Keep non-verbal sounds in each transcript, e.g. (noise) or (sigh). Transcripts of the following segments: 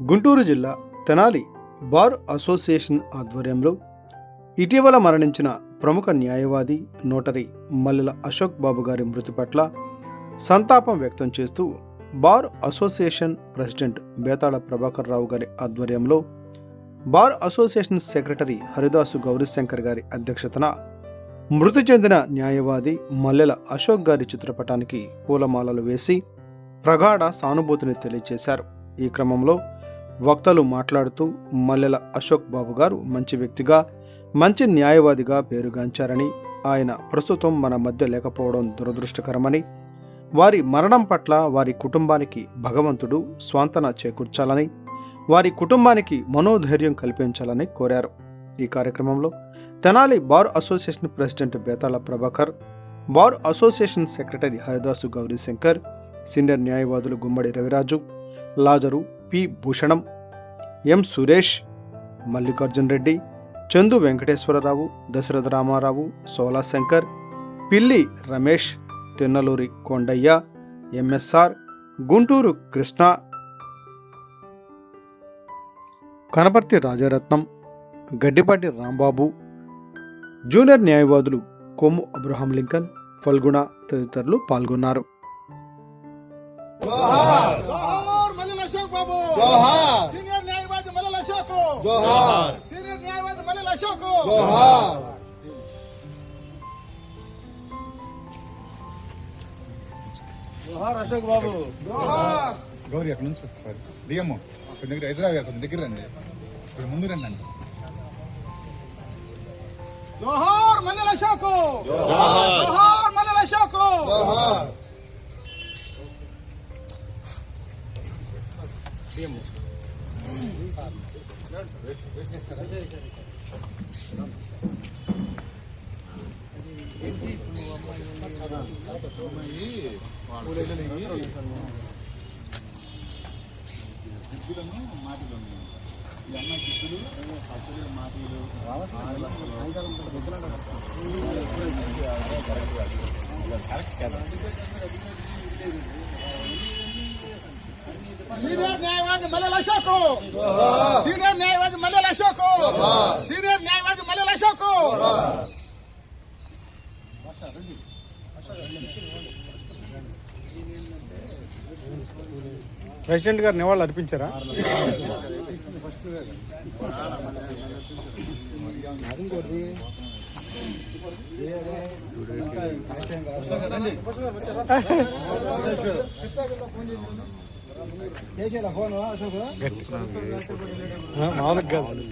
గుంటూరు జిల్లా Tenali bar association ఆధ్వర్యంలో ఇటీవల మరణించిన ప్రముఖ న్యాయవాది నోటరీ మల్లెల అశోక్ బాబు గారి మృతి పట్ల సంతాపం వ్యక్తం చేస్తూ bar association president Betala Prabhakar Rao గారి ఆధ్వర్యంలో bar association secretary Haridasu Gaurishankar గారి అధ్యక్షతన మృతి చెందిన న్యాయవాది మల్లెల అశోక్ గారి చిత్రపటానికి పూలమాలలు వేసి ప్రగాఢ సానుభూతిని తెలియజేశారు ఈ క్రమంలో వక్తలు మాట్లాడుతూ మల్లెల అశోక్ బాబు గారు మంచి వ్యక్తిగా మంచి న్యాయవాదిగా పేరుగాంచారని ఆయన ప్రస్తుతం మన మధ్య లేకపోవడం దురదృష్టకరమని వారి మరణం పట్ల వారి కుటుంబానికి భగవంతుడు స్వాంతన చేకూర్చాలని వారి కుటుంబానికి మనోధైర్యం కల్పించాలని కోరారు. ఈ కార్యక్రమంలో Tenali bar association president Betala Prabhakar bar association secretary Haridasu Gowrishankar senior న్యాయవాదులు Gummadi Raviraju Lazaru P Bhushanam M Suresh Mallikarjun Reddy Chandu Venkateswararao Dasaratha Ramarao Sola Shankar Pilli Ramesh Tinnaluri Kondaiah MSR Guntur Krishna Kanaparthi Rajaratnam Gaddipati Rambabu junior న్యాయవాదులు Kommu Abraham Lincoln Phalguna తదితరులు పాల్గొన్నారు. బాబు. జోహార్. Senior న్యాయవాది మల్లెల అశోక్. జోహార్. Senior న్యాయవాది మల్లెల అశోక్. జోహార్. జోహార్ అశోక్ బాబు. జోహార్. గౌరీ అక్కడ నుంచి ఒకసారి. దిగమ్మ. కొంచెం దగ్గర హైదరాబాద్ గారు కొంచెం దగ్గర రండి. కొంచెం ముందు రండి. అండి జోహార్ మల్లెల అశోక్. జోహార్. దిగ్గులను మాటలు ఈ అమ్మాయి దిగ్గులు పచ్చలు మాటలు కరెక్ట్ కరెక్ట్ కదా సీనియర్ న్యాయవాది మల్లెల అశోక్. సీనియర్ న్యాయవాది మల్లెల అశోక్. సీనియర్ న్యాయవాది మల్లెల అశోక్. ప్రెసిడెంట్ గారు నివాళులు అర్పించారా? మామూలుగా కాదు.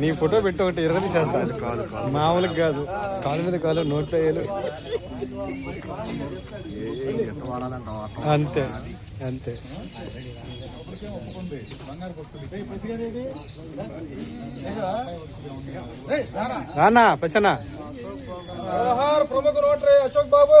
నీ ఫోటో పెట్టి ఒకటి ఇరవై చేస్తా. మామూలుగా కాదు. కాలు మీద కాలు నోట్ వేయాలి అంతే అంతే. రానా పసనా ప్రముఖ రోటరీ అశోక్ బాబు.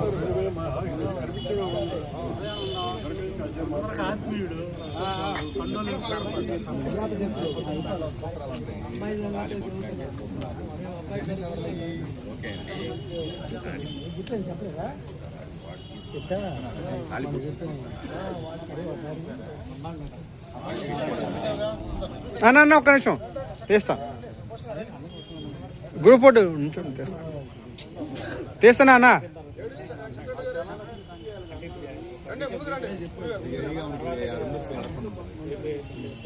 అదే అన్న అన్న ఒక్క నిమిషం. తీస్తా. గ్రూప్ ఫోటో ఉంచండి తీస్తా. తీస్తానా అన్న?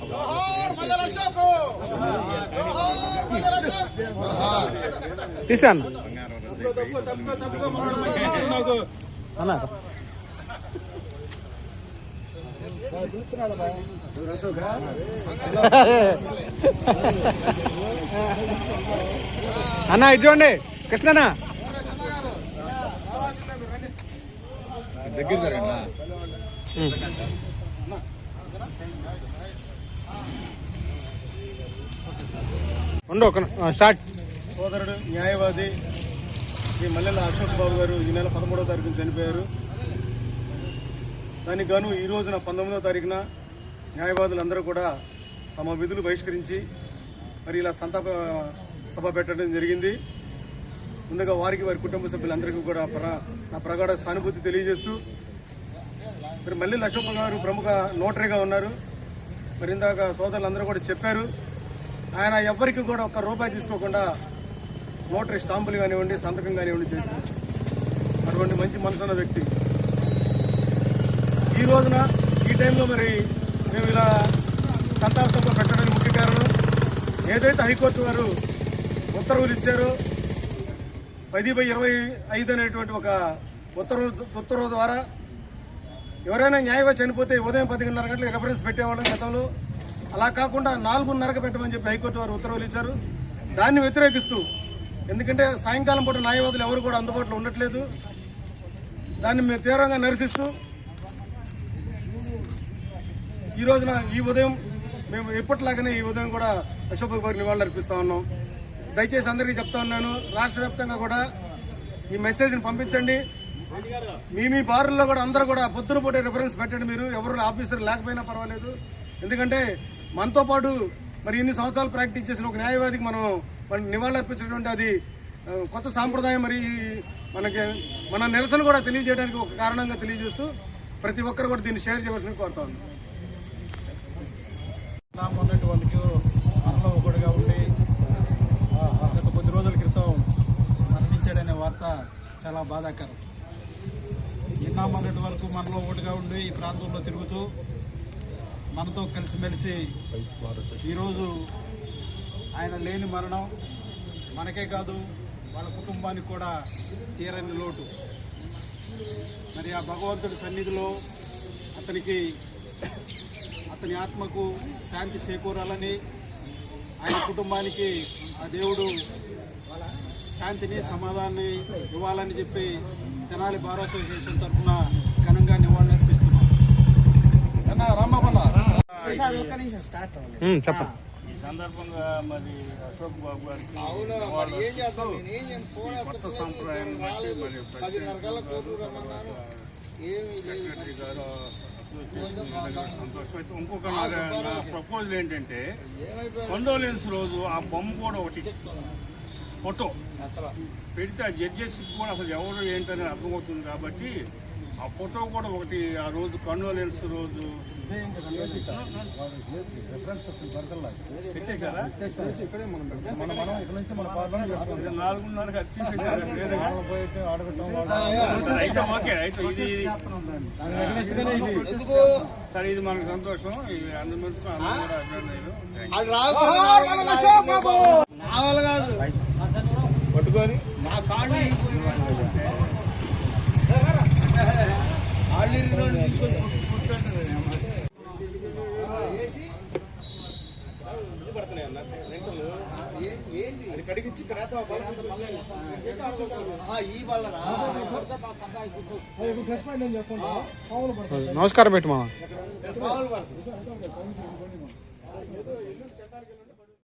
జోహార్ మల్లెల అశోక్. జోహార్ మల్లెల అశోక్. తీసా అన్న అన్న అన్న ఇటు చూడండి. కృష్ణనా దగ్గర జరగండి ఉండు ఒక స్టార్ట్. సోదరుడు న్యాయవాది ఈ మల్లెల అశోక్ బాబు గారు ఈ నెల పదమూడవ తారీఖున చనిపోయారు. దానికి గాను ఈ రోజున పంతొమ్మిదవ తారీఖున న్యాయవాదులందరూ కూడా తమ విధులు బహిష్కరించి మరి ఇలా సంతాప సభ పెట్టడం జరిగింది. ముందుగా వారికి వారి కుటుంబ సభ్యులందరికీ కూడా ప్ర- నా ప్రగాఢ సానుభూతి తెలియజేస్తూ మరి మళ్ళీ అశోక్ గారు ప్రముఖ నోటరీగా ఉన్నారు. మరి ఇందాక సోదరులందరూ కూడా చెప్పారు. ఆయన ఎవరికి కూడా ఒక్క రూపాయి తీసుకోకుండా నోటరీ స్టాంపులు కానివ్వండి సంతకం కానివ్వండి చేశారు. అటువంటి మంచి మనసున్న వ్యక్తి. ఈ రోజున ఈ టైంలో మరి మేము ఇలా సంతాప సభ పెట్టడానికి ముఖ్య కారణం ఏదైతే హైకోర్టు వారు ఉత్తర్వులు ఇచ్చారో పది బై ఇరవై ఐదు అనేటువంటి ఒక ఉత్తర్వు ఉత్తర్వు ద్వారా ఎవరైనా న్యాయంగా చనిపోతే ఉదయం పదిన్నర గంటలకు రెఫరెన్స్ పెట్టేవాళ్ళం గతంలో. అలా కాకుండా నాలుగున్నరకు పెట్టమని చెప్పి హైకోర్టు వారు ఉత్తర్వులు ఇచ్చారు. దాన్ని వ్యతిరేకిస్తూ ఎందుకంటే సాయంకాలం పూట న్యాయవాదులు ఎవరు కూడా అందుబాటులో ఉండట్లేదు. దాన్ని మేము తీవ్రంగా నిరసిస్తూ ఈ రోజున ఈ ఉదయం మేము ఎప్పటిలాగానే ఈ ఉదయం కూడా అశోక్ గారికి నివాళులు అర్పిస్తా ఉన్నాం. దయచేసి అందరికీ చెప్తా ఉన్నాను. రాష్ట్ర వ్యాప్తంగా కూడా ఈ మెసేజ్ని పంపించండి. మీ మీ బారుల్లో కూడా అందరూ కూడా పొద్దున పూట రిఫరెన్స్ పెట్టండి మీరు. ఎవరు ఆఫీసర్ లేకపోయినా పర్వాలేదు. ఎందుకంటే మనతో పాటు మరి ఇన్ని సంవత్సరాలు ప్రాక్టీస్ చేసిన ఒక న్యాయవాదికి మనం మన నివాళులు అది కొత్త సాంప్రదాయం మరి మనకి మన నిరసన కూడా తెలియజేయడానికి ఒక కారణంగా తెలియజేస్తూ ప్రతి ఒక్కరు కూడా దీన్ని షేర్ చేయవలసిన కోరుతా ఉన్నాను. వార్త చాలా బాధాకరం. నిన్న మొన్నటి వరకు మనలో ఒకటిగా ఉండి ఈ ప్రాంతంలో తిరుగుతూ మనతో కలిసిమెలిసి ఈరోజు ఆయన లేని మరణం మనకే కాదు వాళ్ళ కుటుంబానికి కూడా తీరని లోటు. మరి ఆ భగవంతుడి సన్నిధిలో అతనికి అతని ఆత్మకు శాంతి చేకూరాలని ఆయన కుటుంబానికి ఆ దేవుడు శాంతిని సమాధానాన్ని ఇవ్వాలని చెప్పి తెనాలి బార్ అసోసియేషన్ తరఫున ఘనంగా నివాళులర్పిస్తున్నాం ఈ సందర్భంగా మరి అశోక్ బాబు గారికి కొత్త సంప్రదాయం మరి సెక్రటరీ గారు సంతోషం ఇంకొక ప్రపోజల్ ఏంటంటే కొండోలెన్స్ రోజు ఆ బొమ్మ కూడా ఒకటి ఫోటో. పెడితే ఆ జడ్జెస్ కూడా అసలు ఎవరు ఏంటని అర్థమవుతుంది కాబట్టి ఆ ఫోటో కూడా ఒకటి ఆ రోజు కండోలెన్స్ రోజు. పెట్టేశారా? నాలుగున్నరకు అది తీసేశారు. (laughs) అయితే ఓకే అయితే ఇది సరే ఇది మనకు సంతోషం. ఇది అందరూ అశోక్ బాబు పట్టుకొని ఇక్కడ వేస్తావా? నమస్కారం పెట్టు పడుతుంది.